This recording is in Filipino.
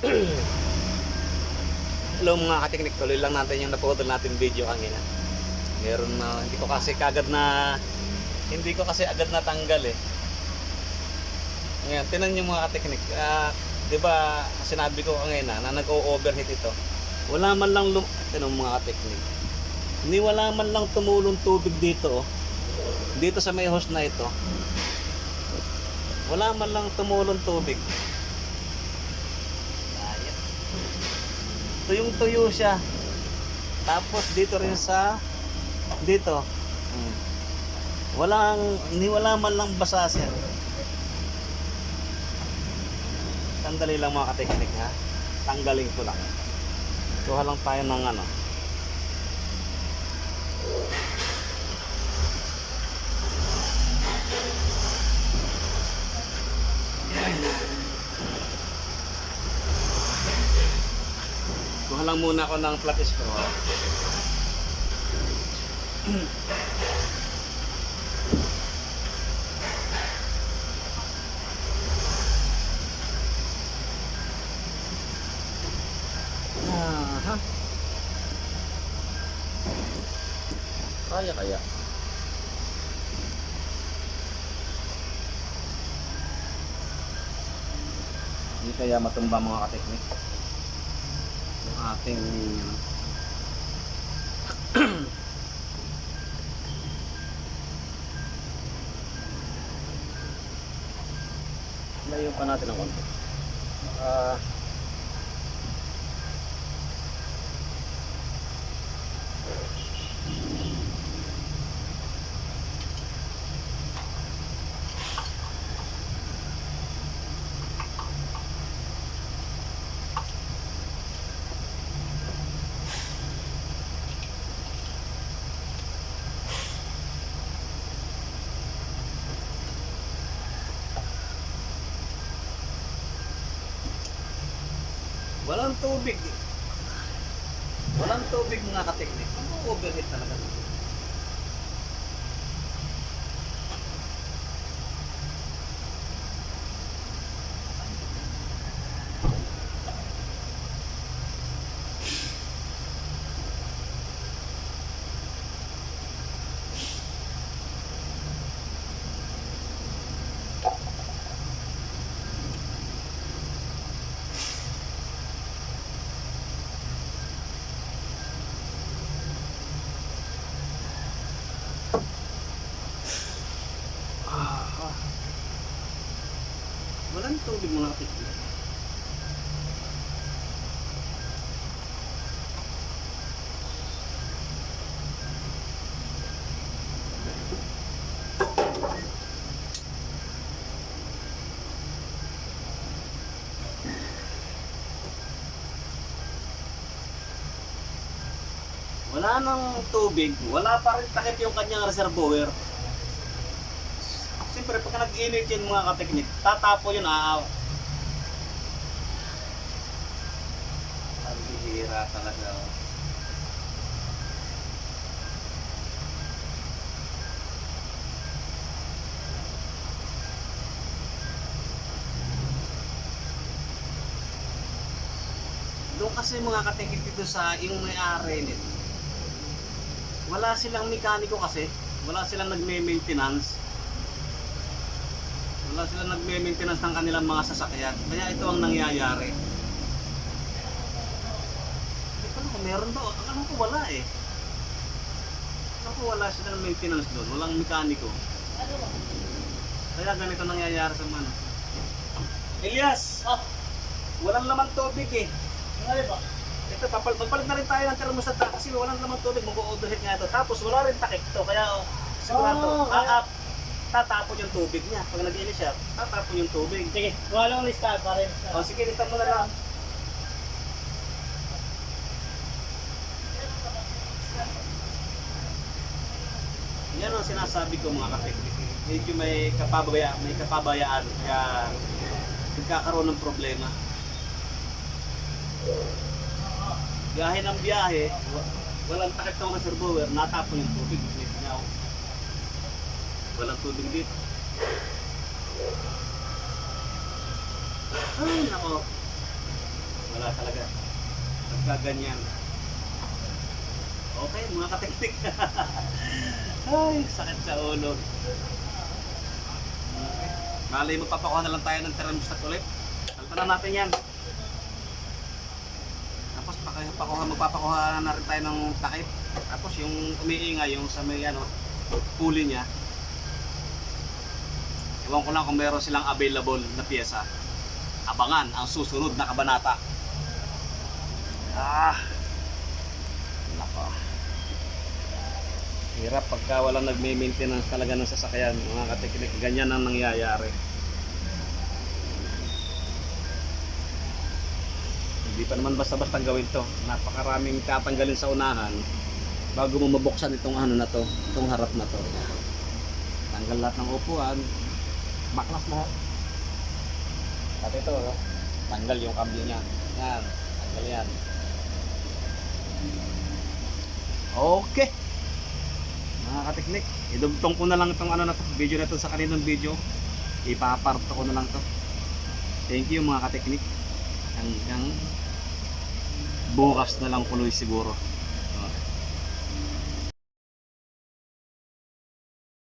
Hello mga kateknik, tuloy lang natin yung naputol natin video kanina. Meron na, hindi ko kasi kagad na, hindi ko kasi agad natanggal eh. Ngayon, tinan yung mga kateknik. Ah, di ba, sinabi ko kanina na nag-o-overheat ito. Wala man lang, lum tinan mga kateknik. Hindi wala man lang tumulong tubig dito oh. Dito sa may hose na ito. Wala man lang tumulong tubig. Tuyong tuyo siya. Tapos dito rin sa dito. Hmm. Walang ni wala man lang basa siya. Sandali lang mga kateknik ha. Tanggalin ko lang. Kuha lang tayo ng ano. Kuha lang muna ako ng flat ha. Aha. Kaya kaya. Hindi kaya matumba mga kateknik. Ating Layo pa natin ng konti. Ah, walang tubig. Walang tubig mga kateknik. Ano overheat talaga? Walang tubig mga kateknik. Wala nang tubig, wala pa rin takip yung kanyang reservoir. Siyempre, pag nag-init yun mga kateknik, tatapo yun, aaw. Ang bihira talaga. oh. Doon kasi mga kateknik dito sa yung may-ari nito. Wala silang mekaniko kasi. Wala silang nagme-maintenance. Wala silang nagme-maintenance ng kanilang mga sasakyan. Kaya ito ang nangyayari. Hindi ko alam kung meron daw. Ang alam ko wala eh. Alam ko wala silang maintenance doon. Walang mekaniko. Kaya ganito nangyayari sa mga. Elias! Ah, Walang laman tubig eh. ano ba? Ito, papal magpalit na rin tayo ng thermostat kasi walang naman tubig, mag-overheat nga ito. Tapos wala rin takip to, kaya oh, sigurado, Oh, ah, ah, tatapon yung tubig niya. Pag nag-inis siya, tatapon yung tubig. Sige, gawa lang lista para rin. O sige, lista mo na lang. Yan ang sinasabi ko mga kapitid. Medyo may kapabaya, may kapabayaan kaya nagkakaroon ng problema. Biyahe ng biyahe, wa- walang takip ng reservoir, natapon yung tubig. Niya, oh. Walang tubig dito. Ay, nako. Wala talaga. Nagkaganyan. Okay, mga kateknik. Ay, sakit sa ulo. Malay, magpapakuha na lang tayo ng thermostat ulit. Salta na natin yan. Tapos pakuha, magpapakuha na rin tayo ng takip. Tapos yung umiingay, yung sa may ano, pulley niya. Ewan ko lang kung meron silang available na pyesa. Abangan ang susunod na kabanata. Ah. Nako. Hirap pagka walang nagme-maintenance talaga ng sasakyan, mga kateknik. Ganyan ang nangyayari. Hindi pa naman basta-basta gawin to. Napakaraming tatanggalin sa unahan bago mo mabuksan itong ano na to, itong harap na to. Tanggal lahat ng upuan, baklas mo. At ito, no? tanggal yung cambio niya. Yan, tanggal yan. Okay. Mga kateknik, idugtong ko na lang itong ano na to, video na to sa kaninang video. Ipaparto ko na lang to. Thank you mga kateknik. Hanggang bukas na lang tuloy siguro.